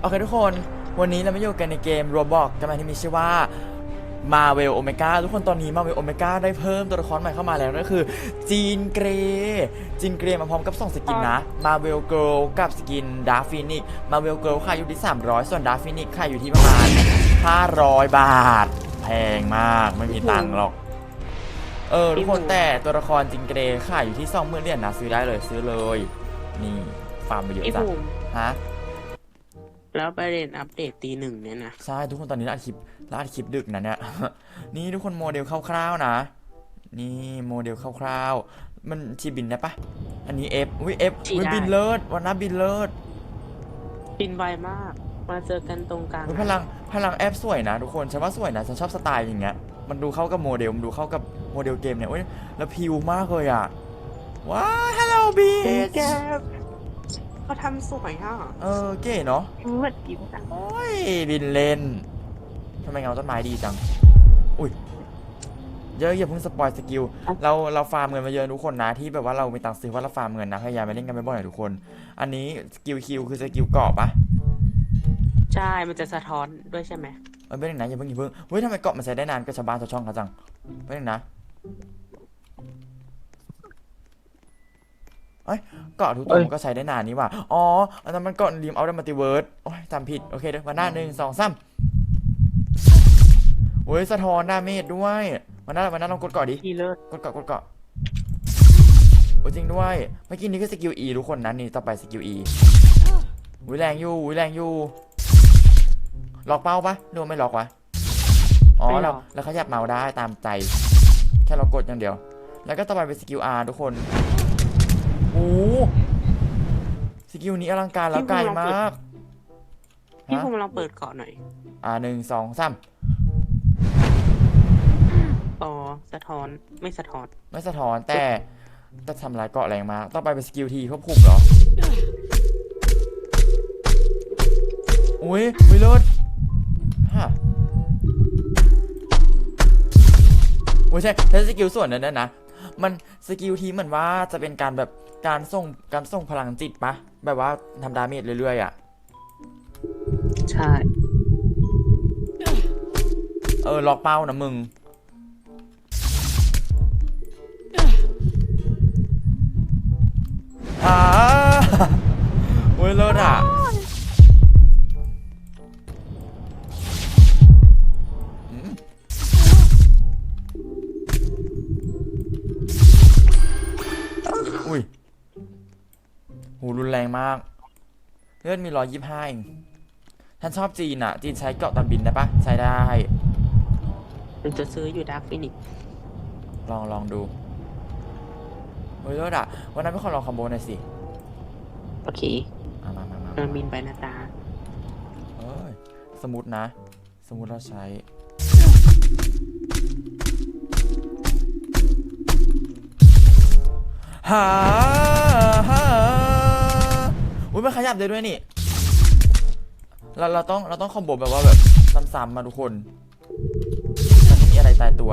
โอเคทุกคนวันนี้เรามาอยู่กันในเกม Roblox กันมาที่มีชื่อว่า Marvel Omega ทุกคนตอนนี้ Marvel Omega ได้เพิ่มตัวละครใหม่เข้ามาแล้วนั่นก็คือ จีนเกรจีนเกรมาพร้อมกับ2สกินนะ Marvel Girl กับสกิน Dark Phoenix Marvel Girl ขายอยู่ที่ 300 ส่วน Dark Phoenix ขายอยู่ที่ประมาณ 500 บาท แพงมากไม่มีตังค์หรอก เออ ทุกคนแต่ตัวละครจินเกรขายอยู่ที่2 0,000เหรียญนะซื้อได้เลยซื้อเลย นี่ฟาร์มไปเยอะพี่จังภูมิฮะ แล้วประเด็นอัปเดตตีหนึ่งเนี่ยนะ ใช่ทุกคนตอนนี้เราอัดคลิปเราอัดคลิปดึกนะเนี่ย นี่ทุกคนโมเดลคร่าวๆนะ นี่โมเดลคร่าวๆ มันชีบินได้ปะ อันนี้ F อุ้ย F อุ้ยบินเลิศวันน้าบินเลิศบินไวมาก มาเจอกันตรงกลางอุ๊ยพลังพลังแอปสวยนะทุกคนฉันว่าสวยนะฉันชอบสไตล์อย่างเงี้ย มันดูเข้ากับโมเดลมันดูเข้ากับโมเดลเกมเนี่ยอุ้ยแล้วพิวมากเลยอะว้าวฮัลโหลบีเอ๊ะแก เขาทำสวยอะเออเก๋เนาะสวัสดีจ้ะโอ้ยบินเล่นทำไมเงาต้นไม้ดีจัง อุ้ยเยอะอย่าเพิ่งสปอยสกิล เราเราฟาร์มเงินมาเยอะทุกคนนะที่แบบว่าเรามีตังค์ซื้อว่าเราฟาร์มเงินนะพยายามไปเล่นกันบ่อยๆหน่อยทุกคน อันนี้สกิลคิวคือสกิลเกาะปะใช่ มันจะสะท้อนด้วยใช่ไหมเออไม่เล่นนะอย่าเพิ่งอย่าเพิ่งเฮ้ยทำไมเกาะมันใช้ได้นานก็ชาวบ้านชาวช่องเขาจังไม่เล่นนะเอ้ย เกาะทุกตัวมันก็ใช้ได้นานนี่หว่าอ๋ออันนั้นมันเกาะริมเอาดัมมัลติเวิร์สโอ้ยจำผิด โอเคเดี๋ยววันหน้าหนึ่งสองสามโอ้ยสะท้อนดาเมจด้วยวันหน้าวันหน้าลองกดเกาะดิที่เลิศกดเกาะกดเกาะโอ้ยจริงด้วยเมื่อกี้นี้คือสกิล E ทุกคนนะนี่ต่อไปสกิล E อุ้ยแรงอยู่อุ้ยแรงอยู่ล็อกเป้าปะหรือว่าไม่ล็อกวะอ๋อเราเราขยับเมาส์ได้ตามใจ แค่เรากดอย่างเดียว แล้วก็ต่อไปเป็นสกิล R ทุกคนโอ้สกิลนี้อลังการแล้วไกลมากพี่ฮะภูมิลองเปิดเกาะหน่อย อ่าหนึ่งสองสามอ๋อสะท้อนไม่สะท้อน ไม่สะท้อนแต่แต่ทำลายเกาะแรงมากต่อไปเป็นสกิลทีควบคุมเหรออุ้ยอุ้ยเลิศฮะโอ้ยใช่ใช้สกิลส่วนนั้นนะนะ มันสกิลทีเหมือนว่าจะเป็นการแบบ การส่งการส่งพลังจิตปะแบบว่าทำดาเมจเรื่อยๆอะ ใช่ เออล็อกเป้านะมึง อ่าโอ้ยเลิศอะ มาก เลือดมีร้อยยี่ห้าเองฉันชอบจีนอะจีนใช้เกาะตอนบินได้ปะใช้ได้ มันจะซื้ออยู่ดาร์กฟินิกลองลองดูเฮ้ยเลิศอะวันนั้นไม่ขอลองคอมโบหน่อยสิโอเคอะมามามาเดินบินไปนะตา เอ้ยสมมตินะ สมมติเราใช้ หาหา อุ้ยมันขยับได้ด้วยนี่ เราเราต้องเราต้องคอมโบแบบว่าแบบซ้ำๆมาทุกคนมันไม่มีอะไรตายตัว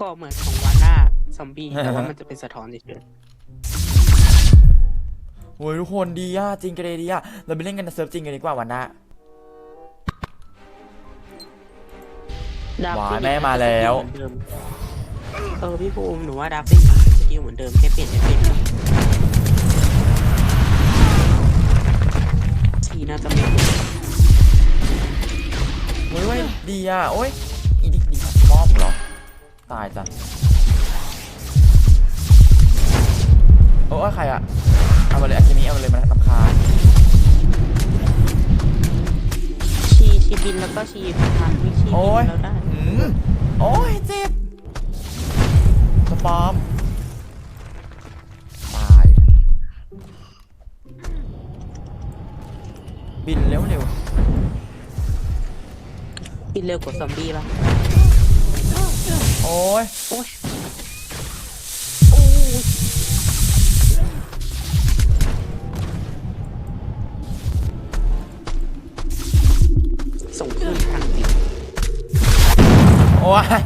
ก็เหมือนของวาน่าซอมบี้แต่ว่ามันจะเป็นสะท้อนเฉยโอ้ยทุกคนดีอะจริงกันเลยดีอะเราไปเล่นกันในเซิร์ฟจริงกันดีกว่าวันหน้าดาร์กหวาฟิยนิกแม่มาแล้วเหมือนเดิมเออพี่ภูมิหนูว่าดาร์กฟินิ กสกิลเหมือนเดิมแค่เปลี่ยนเอฟเฟกต์ทีน่าจะไม่ถูกโอ้ยเว้ยดีอะโอ้ยอีดิดีป้อมเหรอ ตายจ้ะโอ้ยใครอะ เอามาเลยอาคิมิเอามาเลยมันลำคาญชีชีบินแล้วก็ชีพันไม่ชีบิโอ้ยนแล้วได้หืมโอ้ยเจ็บสปอม บินเร็วเร็วบินเร็วกว่าซอมบี้ป่ะโอ้ยโอ้ยส่งขึ้นทางบินโอ้ย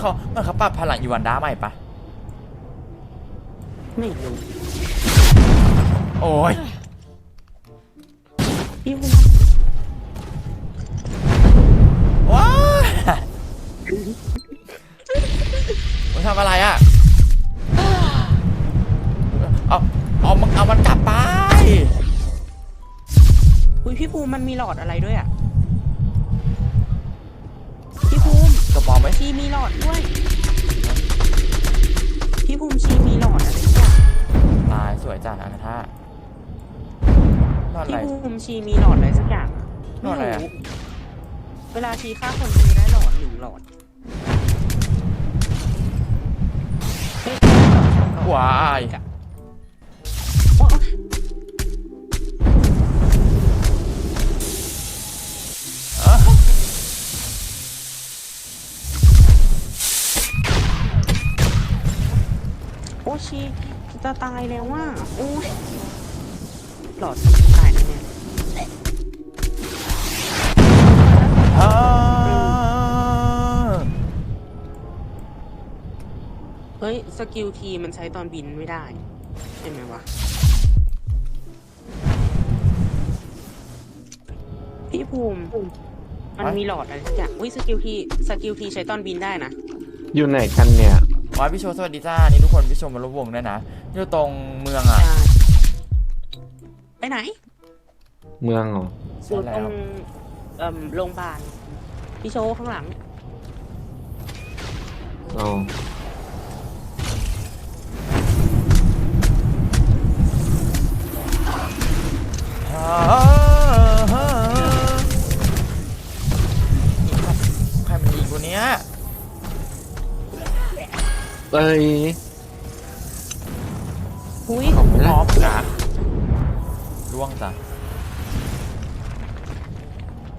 มันเขามันเขาปรับพลังอีวันด้าใหม่ปะไม่รู้โอ้ยพี่ภูมิว้ายมันทำอะไรอะ เอา เอามันเอามันกลับไป อุ้ยพี่ภูมิมันมีหลอดอะไรด้วยอะ กระป๋อมไหมชีมีหลอดด้วย พี่ภูมิชีมีหลอดอะไรเนี่ยตายสวยจังอันท่านั่นอะพี่ไร ภูมิชีมีหลอดอะไรสักอย่างอะหลอดอะไรอะม่เวลาชีฆ่าคนชีได้หลอดหนึ่งหลอดเฮ้ยหลอดว้าย ชีจะตายแล้วว่าโอ้ยหลอดจะตายนะเนี่ยอ่าเฮ้ย สกิลทีมันใช้ตอนบินไม่ได้ใช่ไหมวะ พี่ภูมิ มันมีหลอดอะไรสักอย่างอุ้ยสกิลทีสกิลทีใช้ตอนบินได้นะ อยู่ไหนกันเนี่ย ว้ายพี่โชว์สวัสดีจ้า นี่ทุกคนพี่โชว์มาร่วมวงด้วยนะอยู่ตรงเมืองอะใช่ไปไหนเมืองเหรออใช่ยู่แล้ตรวงเอ่มโรงพยาบาลพี่โชว์ข้างหลังเราอ่าใครมันยิงกูเนี้ย เอ้ยอุ้ยขอบคุณพนะร้อมนะล่วงจ้ะ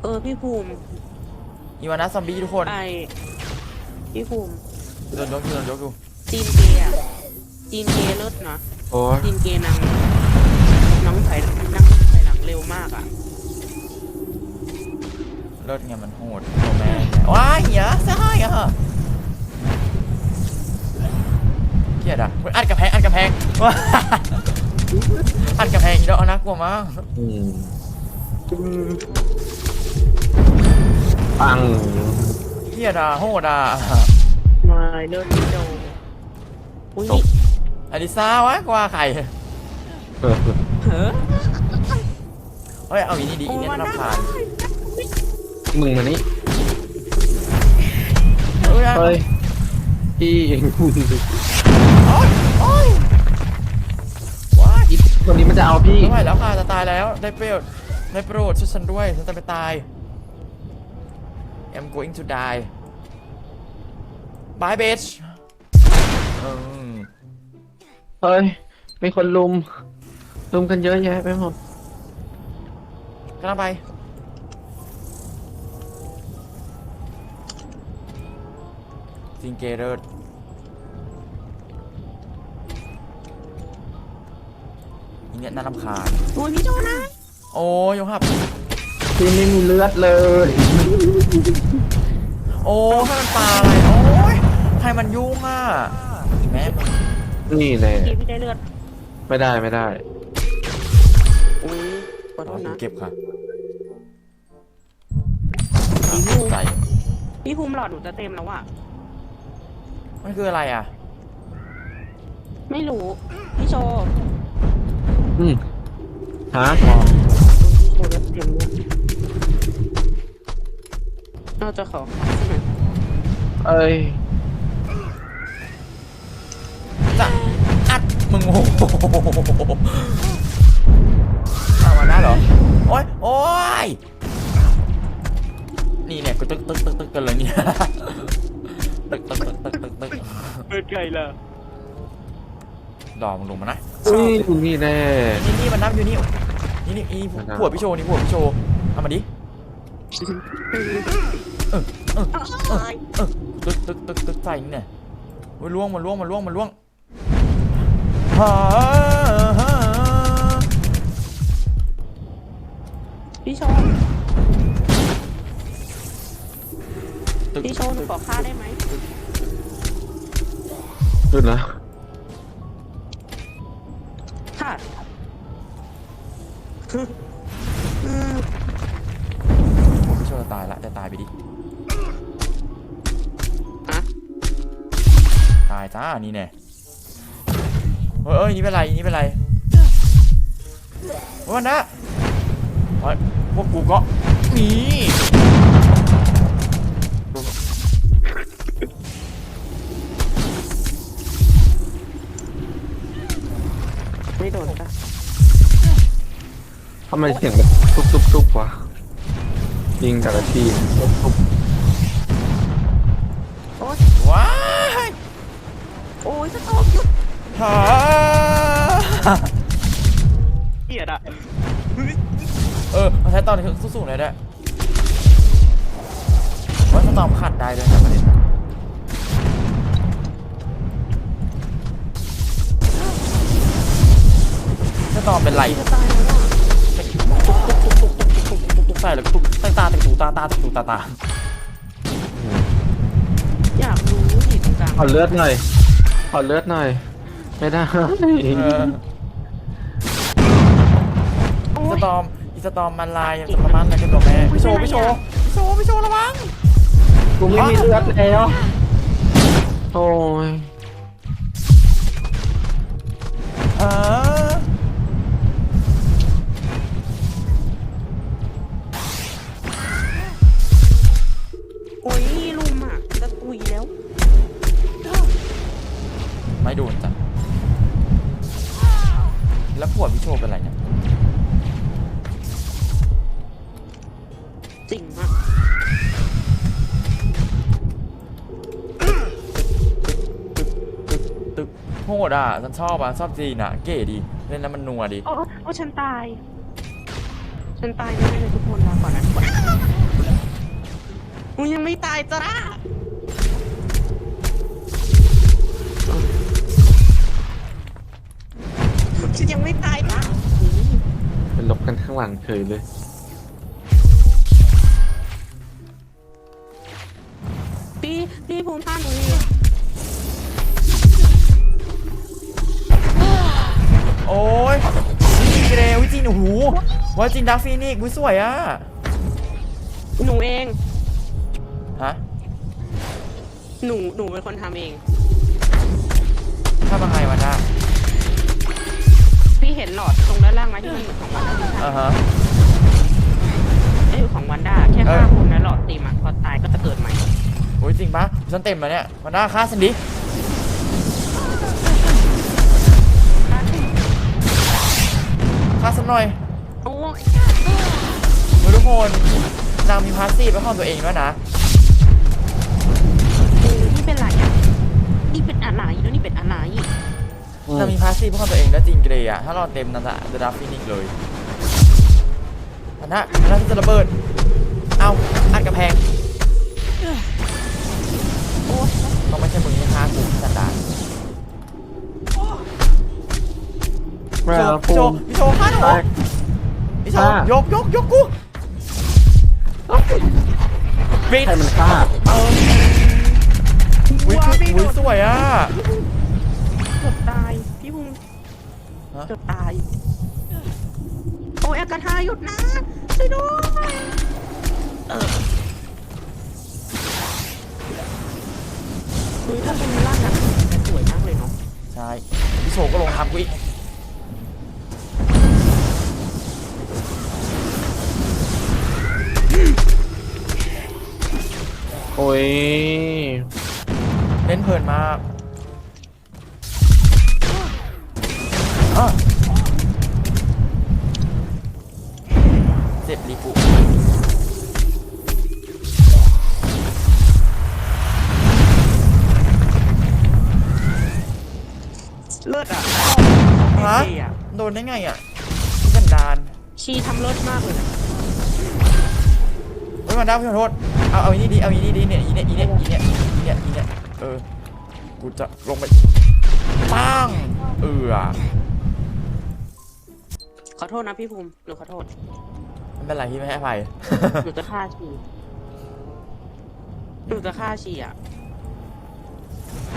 เออพี่ภูมิอีวานะซอมบี้ทุกคนไอพี่ภูมิโดนยกอยู่โดนยกอยู่จีนเกย์อะจีนเกย์เลิศนะโอ้ยจีนเกย์นางน้องถอยนั่งถอยหลังเร็วมากอะเลิศไงมันโหดตัวแม่เนี่ยว้ายเหี้ยใช่อะเกลี ยดอะอุ๊ยอัดกระแพงอัดกระแพงว้าอัดกระแพงอีกแล้วเอาน่ากลัวมากอืมปังเกลียดอะโหดอะมาเลิศพี่โจอุ้ยนี่อลิซาวะกว่าใครเออเฮ้อเฮ้ยเอาอีนี่ดีอีนี่โอ้น่ามันผ่านมึงมานี่เฮ้ยเฮ้ยพี่โอ๊ยโอ๊ย ว้ายอีคนนี้มันจะเอาพี่ไม่ไหวแล้วค่ะจะตายแล้วได้โปรดได้โปรดช่วยฉันด้วยฉันจะไปตาย I'm going to die bye bitch อืมเฮ้ยมีคนลุม ลุมกันเยอะแยะไปหมดกำลังไปซิงเกเรอ เนี่ยน่ารำคาญโอ้ยพี่โจนะโอ้ยยงหับพี่ไม่มีเลือดเลย โอ้ให้มันปลาอะไรโอ้ยใครมันยุ่งอะอีแม่มึงนี่แน่เมื่อกี้พี่ได้เลือดไม่ได้ไม่ได้อุ้ยขอโทษนะเก็บค่ะสีม่วงใส่พี่ภูมิหลอดหนูจะเต็มแล้วอะมันคืออะไรอะ ไม่รู้พี่โชว์ อืมฮะโชว์จะเต็มเลยเราจะขอคัดใช่ไหมเอ้ยจะอัดมึงโอ้โหเอามาได้เหรอ โอ้ยโอ้ยนี่เนี่ยกูตึกตึกตึกตึกกันเลยเนี่ยตึกตึกตึกตึกตึกตึก เป็นไงล่ะ ดอมมึงลงมานะอุ้ยนี่แน่ นี่นี่มันนับอยู่นี่นี่นี่อีมันนับผัวพี่โชว์นี่ผัวพี่โชว์เอามาดิตึกตึกตึกตึกใส่นี่เนี่ยโอ้ยล่วงมันล่วงมันล่วงมันล่วงฮ่าฮ่าพี่โชว์ตึกพี่โชว์หนูขอค่าได้ไหมหยุดนะค่ะ ผมไม่ช่วยเราตายละจะตายไปดิ ฮะตายจ้า นี่แน่เฮ้ยเอ้ยนี่เป็นไร นี่เป็นไรวันนะเฮ้ยพวกกูก็หนี ทำไมเสียงแบบทุบทุบทุบวะยิงแต่ละทีทุบทุบโอ๊ยว้ายโอ้ยสะโอกหยุดฮ่าเกลียดอะเออมาใช้ตอนนี้สู้ๆหน่อยได้วยว่าสตอมขัดได้ด้วยนะประเด็นนะสตอมเป็นไร จะตายแล้วอะ ตุกใส่เลยตุกตาตาตุกตาตาตุกตาตาอยากรู้ดิตรงกลางขอเลือดหน่อย ขอเลือดหน่อย ไม่ได้ เออโอ้สยตอมอีสตอมมันลายจะประมาณอะไรกันหรอแม่พี่โชว์พี่โชว์พี่โชว์พี่โชว์ระวังกูไม่มีเลือดแล้วโอ้ยอ่า ไม่โดนจ้ะแล้วปวดพี่โชว์เป็นไรเนี่ยจริงมากตึกโหดอะฉันชอบอะชอบจีนอะ เก๋ดี เล่นแล้วมันนัวดีโอ้โอ้ฉันตาย ฉันตายแน่เลยทุกคนลาก่อนนะมึงยังไม่ตายจ้า ฉันยังไม่ตายนะเป็นลบกันข้างหลังเฉยเลย พี่พี่ภูมิต้านหนูดิโอ้ยจีนเกรวิจีนโอ้โหว่าจีนดักฟีนิกซ์อุ๊ยสวยอะ หนูเองฮะหนูหนูเป็นคนทำเอง ถ้ามาไงวะน่ะ พี่เห็นหลอดตรงด้านล่างไหมที่มันอยู่ของวันด้าอ่าฮะไอ้ยของวันด้าแค่เออ ฆ่าคนแล้วหลอดตีมันพอตายก็จะเกิดใหม่โอ้ยจริงปะฉันเต็มแล้วเนี่ยมันน่าฆ่าฉันดิฆ่าฉันหน่อยโอ้ยเฮ้ยทุกคนนางมีพาสซีฟเป็นของตัวเองด้วยนะ เออนี่เป็นอะไรอะนี่เป็นอะไรแล้วนี่เป็นอะไร นางมีพาสซีฟเป็นของตัวเองแล้วจีนเกรอะถ้าเราเต็มนั่นจะจะดับฟินิกเลยอันน่ะอันน่าจะระเบิด เอาอัดกระแพงโอ้ยต้องไม่ใช่มึงที่ฆ่ากูสันดานแม่พี่โชปูว์พี่โชว์ฆ่าหนูตายพี่โชว์ฆ่ายกยกยกกูปิดใครมันฆ่าเออวิคือวิสวยอะเกือบตาย พี่ภูมิฮะ เกือบตาย โอ้ยอากาธาหยุดนะช่วยด้วยเออคือถ้าเป็นร่างนั้นจะสวยมากเลยเนาะใช่พี่โชว์ก็ลงทับกูอีกโอ้ยเล่นเพลินมาก เลิศอะฮะดีอะโดนได้ไงอะสันดานชีทำเลิศมากเลยนะเฮ้ยมาด้าพี่ขอโทษ เอาเอาอีนี่ดีเอาอีนี่ดีเนี่ยอีเนี่ยอีเนี่ยอีเนี่ยอีเนี่ยอีเนี่ยเออ กูจะลงไปปังเออขอโทษนะพี่ภูมิหนูขอโทษไม่เป็นไรพี่ไม่ให้อภัยหนูจะฆ่าชีหนูจะฆ่าชีอะ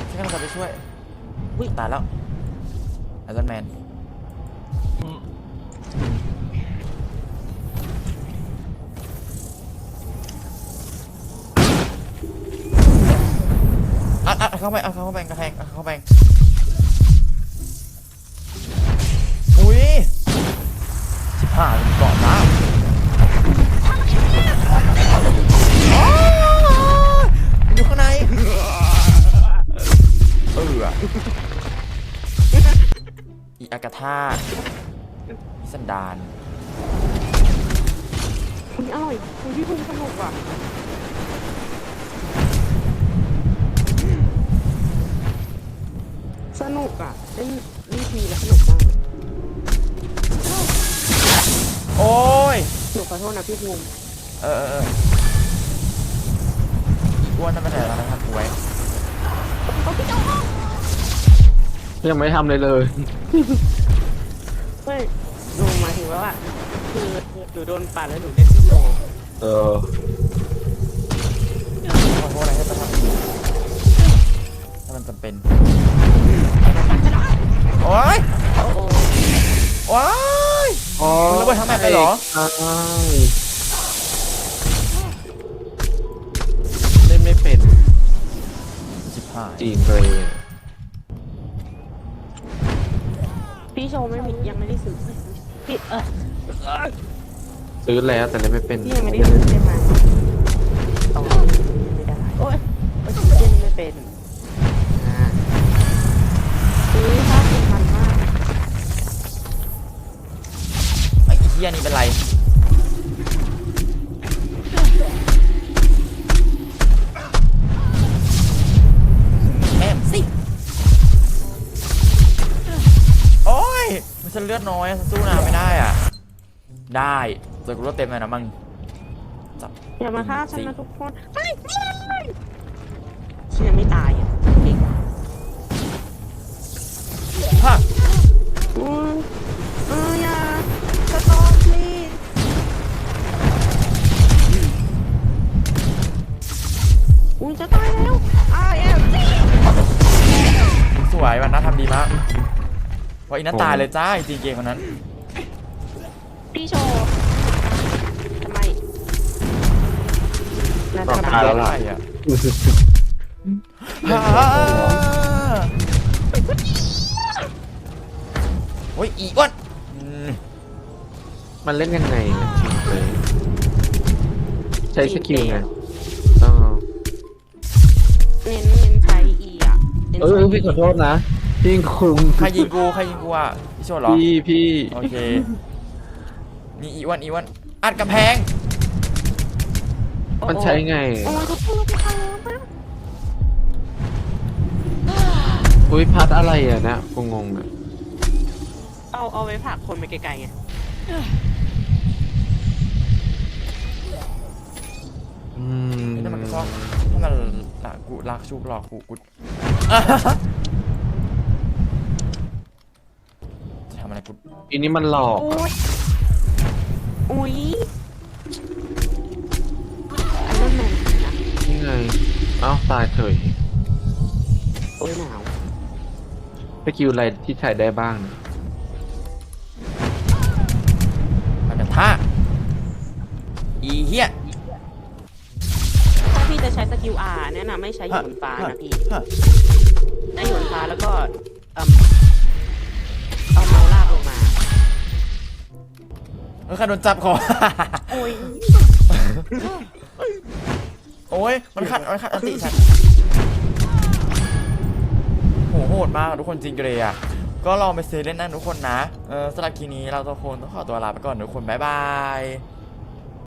ฉันกำลังจะไปช่วย อุ๊ยตายแล้ว ไอรอนแมนอะอะเข้าไปอัดเข้าไปกระแทงอัดเข้าไปอุ้ยชิบหายเกาะมา อีอากาธาพิสันดานอุ๊ยอร่อยคุณพี่ภูมิสนุกอะสนุกอะเล่นนี่ทีแล้วสนุกมากโอ้ยหนูขอโทษนะพี่ภูมิเออเออเอออีอ้วนนั่นไม่ใช่แล้วนะครับไว้เอาพี่โจยังไม่ทำเลยเลย ไม่หนูหมายถึงว่าอะคือหนูโดนปาดแล้วหนูเล่นพี่โจเออขอโทษอะไรให้ประทับถ้ามันจำเป็น โอ้ยโอ้โหโอ้ยอ๋อมึงระเบิดทั้งแมปเลยเหรอ ใช่เล่นไม่เป็นชิบหายจีนเลย พี่โชว์ไม่มียังไม่ได้ซื้อพี่เออซื้อแล้วแต่เล่นไม่เป็นพี่ยังไม่ได้ซื้อใช่ไหมต้องเล่นไม่ได้โอ๊ยเล่นไม่เป็นอ่าอุ้ยภาพสำคัญมากไอ้เหี้ยนี่เป็นไร ลือดน้อยอะฉันสู้นานไม่ได้อะ ได้แต่กูรถเต็มเลยนะมึงจับอย่ามาฆ่าฉันนะทุกคนไม่ไม่ฉันยังไม่ตายอะเก่งฮะอืมเอออย่าสต็อปพลีสอุ้ยจะตายแล้ว I am สวยวันน่าทำดีมาก เพราะอีน่าตายเลยจ้าจริงๆเกมคนนั้น พี่โชว์ทำไมน่าจะตายแล้วล่ะใช่อะฮ่าโอ้ยอีอ้วนอืมมันเล่นยังไงนะจีนเลยใช้สกิลไงอ๋อเน้นเน้นใช้อีอะน้นเอใช้อพี่ขอโทษนะ พี่คุงใครยิงกูใครยิงกูอะพี่โชว์เหรอพี่พี่โอเคนี่อีอ้วันอีอ้วันอัดกำแพงมันใช้ไงโอ้ยทุกคนทุกคนนะอุ้ยพัดอะไรอะเนะกูงงอะเอาเอาไว้ผลักคนไปไกลๆไงอืมนี่มันก็ชอบถ้ามันหลักกูรักชูหลอกกูกู อะจะทำอะไรกูอันนี้มันหลอกโอ้อะยอุ้ยไอรอนแมนนะนี่ไงเอ้าตายเฉยโอ้ยหนาวสกิลอะไรที่ใช้ได้บ้างนะมันจะท่าอีเหี้ยถ้าพี่จะใช้สกิล R แนะนำไม่ใช้หยวนฟ้านะพี่ฮะใช้หยวนฟ้าแล้วก็เอิ่ม เออใครโดนจับคอ โอ้ยโอ้ย มันขัด มันขัดอันติฉันโหโหดมากอะทุกคนจริงเกรย์อะก็ลองไปซื้อเล่นนะทุกคนนะ เออสำหรับคีนี้เราทุกคนต้องขอตัวลาไปก่อนทุกคน บ๊ายบาย